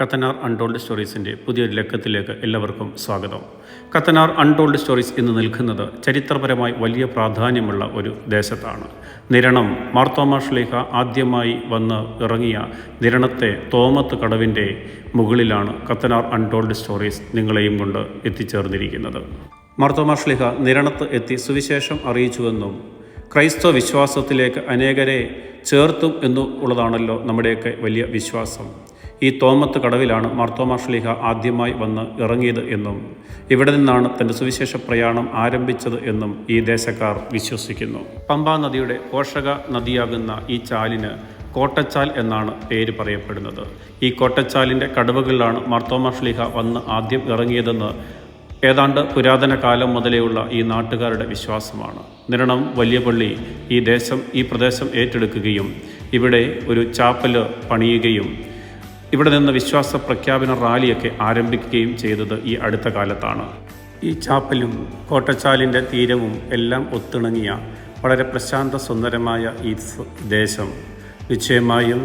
കത്തനാർ untold സ്റ്റോറീസിന്റെ പുതിയൊരു ലക്കത്തിലേക്ക് എല്ലാവർക്കും സ്വാഗതം. കത്തനാർ അൺടോൾഡ് സ്റ്റോറീസ് ഇന്ന് നിൽക്കുന്നത് ചരിത്രപരമായി വലിയ പ്രാധാന്യമുള്ള ഒരു ദേശത്താണ്. നിരണം മാർത്തോമാ ശ്ലീഹ ആദ്യമായി വന്ന് ഇറങ്ങിയ നിരണത്തെ തോമത്ത് കടവിന്റെ മുകളിലാണ് കത്തനാർ അൺടോൾഡ് സ്റ്റോറീസ് നിങ്ങളെയും കൊണ്ട് എത്തിച്ചേർന്നിരിക്കുന്നത്. മാർത്തോമാ ശ്ലീഹ നിരണത്ത് എത്തി സുവിശേഷം അറിയിച്ചുവെന്നും ക്രൈസ്തവ വിശ്വാസത്തിലേക്ക് അനേകരെ ചേർത്തും എന്നുള്ളതാണല്ലോ നമ്മുടെയൊക്കെ വലിയ വിശ്വാസം. ഈ തോമത്ത് കടവിലാണ് മാർത്തോമാ ശ്ലീഹ ആദ്യമായി വന്ന് ഇറങ്ങിയത് എന്നും ഇവിടെ നിന്നാണ് തന്റെ സുവിശേഷ പ്രയാണം ആരംഭിച്ചത് എന്നും ഈ ദേശക്കാർ വിശ്വസിക്കുന്നു. പമ്പാ നദിയുടെ പോഷക നദിയാകുന്ന ഈ ചാലിന് കോട്ടച്ചാൽ എന്നാണ് പേര് പറയപ്പെടുന്നത്. ഈ കോട്ടച്ചാലിന്റെ കടവുകളിലാണ് മാർത്തോമാ ശ്ലീഹ വന്ന് ആദ്യം ഇറങ്ങിയതെന്ന് ഏതാണ്ട് പുരാതന കാലം മുതലേയുള്ള ഈ നാട്ടുകാരുടെ വിശ്വാസമാണ്. നിരണം വലിയ പള്ളി ഈ ദേശം ഈ പ്രദേശം ഏറ്റെടുക്കുകയും ഇവിടെ ഒരു ചാപ്പൽ പണിയുകയും ഇവിടെ നിന്ന് വിശ്വാസ പ്രഖ്യാപന റാലിയൊക്കെ ആരംഭിക്കുകയും ചെയ്തത് ഈ അടുത്ത കാലത്താണ്. ഈ ചാപ്പലും കോട്ടച്ചാലിന്റെ തീരവും എല്ലാം ഒത്തിണങ്ങിയ വളരെ പ്രശാന്ത സുന്ദരമായ ഈ ദേശം. നിശ്ചയമായും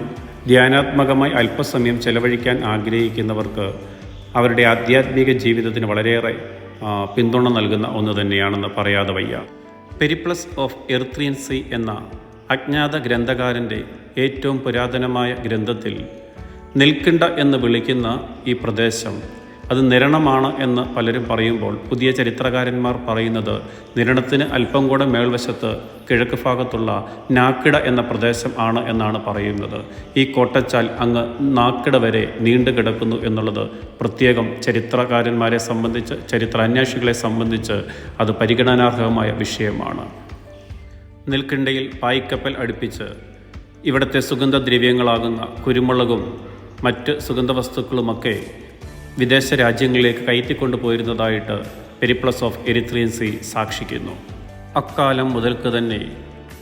ധ്യാനാത്മകമായി അല്പസമയം ചെലവഴിക്കാൻ ആഗ്രഹിക്കുന്നവർക്ക് അവരുടെ ആധ്യാത്മിക ജീവിതത്തിന് വളരെയേറെ പിന്തുണ നൽകുന്ന ഒന്ന് തന്നെയാണെന്ന് പറയാതെ വയ്യ. പെരിപ്ലസ് ഓഫ് എർത്രിയൻസി എന്ന അജ്ഞാത ഗ്രന്ഥകാരന്റെ ഏറ്റവും പുരാതനമായ ഗ്രന്ഥത്തിൽ നിൽക്കിണ്ട എന്ന് വിളിക്കുന്ന ഈ പ്രദേശം അത് നിരണമാണ് എന്ന് പലരും പറയുമ്പോൾ പുതിയ ചരിത്രകാരന്മാർ പറയുന്നത് നിരണത്തിന് അല്പം കൂടെ മേൽവശത്ത് കിഴക്ക് ഭാഗത്തുള്ള നാക്കിട എന്ന പ്രദേശം ആണ് എന്നാണ് പറയുന്നത്. ഈ കോട്ടച്ചാൽ അങ്ങ് നാക്കിട വരെ നീണ്ടു കിടക്കുന്നു എന്നുള്ളത് പ്രത്യേകം ചരിത്രകാരന്മാരെ സംബന്ധിച്ച് ചരിത്ര ചരിത്രാന്വേഷികളെ സംബന്ധിച്ച് അത് പരിഗണനാർഹമായ വിഷയമാണ്. നെൽക്കിണ്ടയിൽ പായ്ക്കപ്പൽ അടുപ്പിച്ച് ഇവിടുത്തെ സുഗന്ധദ്രവ്യങ്ങളാകുന്ന കുരുമുളകും മറ്റ് സുഗന്ധവസ്തുക്കളുമൊക്കെ വിദേശ രാജ്യങ്ങളിലേക്ക് കയറ്റിക്കൊണ്ടുപോയിരുന്നതായിട്ട് പെരിപ്ലസ് ഓഫ് എരിത്രിയൻസി സാക്ഷിക്കുന്നു. അക്കാലം മുതൽക്ക് തന്നെ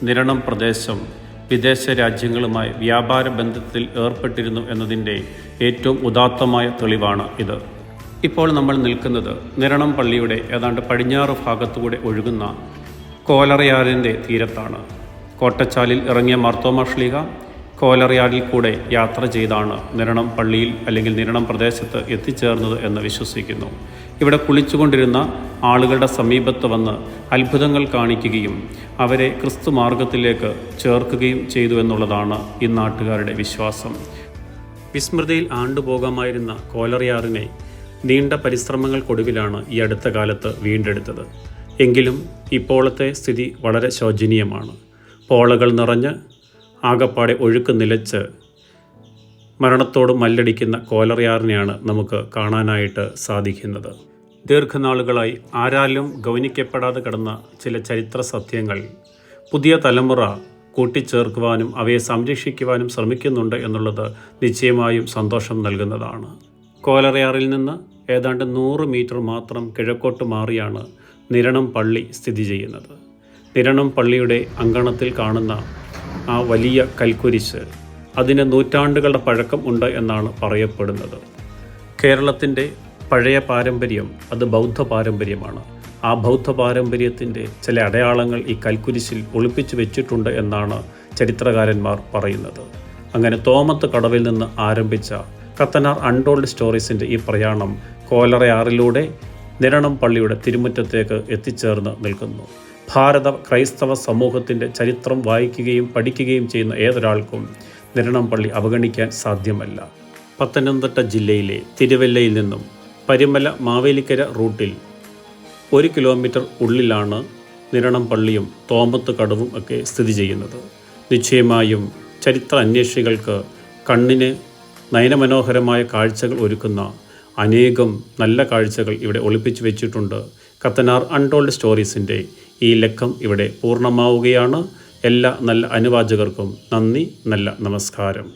നിരണം പ്രദേശം വിദേശ രാജ്യങ്ങളുമായി വ്യാപാര ബന്ധത്തിൽ ഏർപ്പെട്ടിരുന്നു എന്നതിന്റെ ഏറ്റവും ഉദാത്തമായ തെളിവാണ് ഇത്. ഇപ്പോൾ നമ്മൾ നിൽക്കുന്നത് നിരണം പള്ളിയുടെ ഏതാണ്ട് പടിഞ്ഞാറ് ഭാഗത്തുകൂടെ ഒഴുകുന്ന കോലറയാറിന്റെ തീരത്താണ്. കോട്ടച്ചാലിൽ ഇറങ്ങിയ മാർത്തോമ കോലറയാറിൽ കൂടെ യാത്ര ചെയ്താണ് നിരണം പള്ളിയിൽ അല്ലെങ്കിൽ നിരണം പ്രദേശത്ത് എത്തിച്ചേർന്നത് എന്ന് വിശ്വസിക്കുന്നു. ഇവിടെ കുളിച്ചുകൊണ്ടിരുന്ന ആളുകളുടെ സമീപത്ത് വന്ന് അത്ഭുതങ്ങൾ കാണിക്കുകയും അവരെ ക്രിസ്തു മാർഗത്തിലേക്ക് ചേർക്കുകയും ചെയ്തു എന്നുള്ളതാണ് ഈ നാട്ടുകാരുടെ വിശ്വാസം. വിസ്മൃതിയിൽ ആണ്ടുപോകാമായിരുന്ന കോലറിയാറിനെ നീണ്ട പരിശ്രമങ്ങൾക്കൊടുവിലാണ് ഈ അടുത്ത കാലത്ത് വീണ്ടെടുത്തത്. എങ്കിലും ഇപ്പോഴത്തെ സ്ഥിതി വളരെ ശോചനീയമാണ്. പോളകൾ നിറഞ്ഞ് ആകപ്പാടെ ഒഴുക്ക് നിലച്ച് മരണത്തോട് മല്ലടിക്കുന്ന കോലറിയാറിനെയാണ് നമുക്ക് കാണാനായിട്ട് സാധിക്കുന്നത്. ദീർഘനാളുകളായി ആരാലും ഗൗനിക്കപ്പെടാതെ കിടന്ന ചില ചരിത്ര സത്യങ്ങൾ പുതിയ തലമുറ കൂട്ടിച്ചേർക്കുവാനും അവയെ സംരക്ഷിക്കുവാനും ശ്രമിക്കുന്നുണ്ട് എന്നുള്ളത് നിശ്ചയമായും സന്തോഷം നൽകുന്നതാണ്. കോലറയാറിൽ നിന്ന് ഏതാണ്ട് നൂറ് മീറ്റർ മാത്രം കിഴക്കോട്ട് മാറിയാണ് നിരണം പള്ളി സ്ഥിതി ചെയ്യുന്നത്. നിരണം പള്ളിയുടെ അങ്കണത്തിൽ കാണുന്ന ആ വലിയ കൽക്കുരിശ്. അതിന് നൂറ്റാണ്ടുകളുടെ പഴക്കം ഉണ്ട് എന്നാണ് പറയപ്പെടുന്നത്. കേരളത്തിന്റെ പഴയ പാരമ്പര്യം അത് ബൗദ്ധ പാരമ്പര്യമാണ്. ആ ബൗദ്ധ പാരമ്പര്യത്തിന്റെ ചില അടയാളങ്ങൾ ഈ കൽക്കുരിശിൽ ഒളിപ്പിച്ചു വെച്ചിട്ടുണ്ട് എന്നാണ് ചരിത്രകാരന്മാർ പറയുന്നത്. അങ്ങനെ തോമത്ത് കടവിൽ നിന്ന് ആരംഭിച്ച കത്തനാർ അൺടോൾഡ് സ്റ്റോറീസിന്റെ ഈ പ്രയാണം കോലറയാറിലൂടെ നിരണം പള്ളിയുടെ തിരുമുറ്റത്തേക്ക് എത്തിച്ചേർന്ന് നിൽക്കുന്നു. ഭാരത ക്രൈസ്തവ സമൂഹത്തിന്റെ ചരിത്രം വായിക്കുകയും പഠിക്കുകയും ചെയ്യുന്ന ഏതൊരാൾക്കും നിരണം പള്ളി അവഗണിക്കാൻ സാധ്യമല്ല. പത്തനംതിട്ട ജില്ലയിലെ തിരുവല്ലയിൽ നിന്നും പരിമല മാവേലിക്കര റൂട്ടിൽ ഒരു കിലോമീറ്റർ ഉള്ളിലാണ് നിരണം പള്ളിയും തോമ്പത്ത് കടവും ഒക്കെ സ്ഥിതി ചെയ്യുന്നത്. നിശ്ചയമായും ചരിത്ര അന്വേഷികൾക്ക് കണ്ണിന് നയനമനോഹരമായ കാഴ്ചകൾ ഒരുക്കുന്ന അനേകം നല്ല കാഴ്ചകൾ ഇവിടെ ഒളിപ്പിച്ചു വെച്ചിട്ടുണ്ട്. കത്തനാർ അൺടോൾഡ് സ്റ്റോറീസിന്റെ ഈ ലക്കം ഇവിടെ പൂർണമാവുകയാണ്. എല്ലാ നല്ല അനുവാചകർക്കും നന്ദി നല്ല നമസ്കാരം.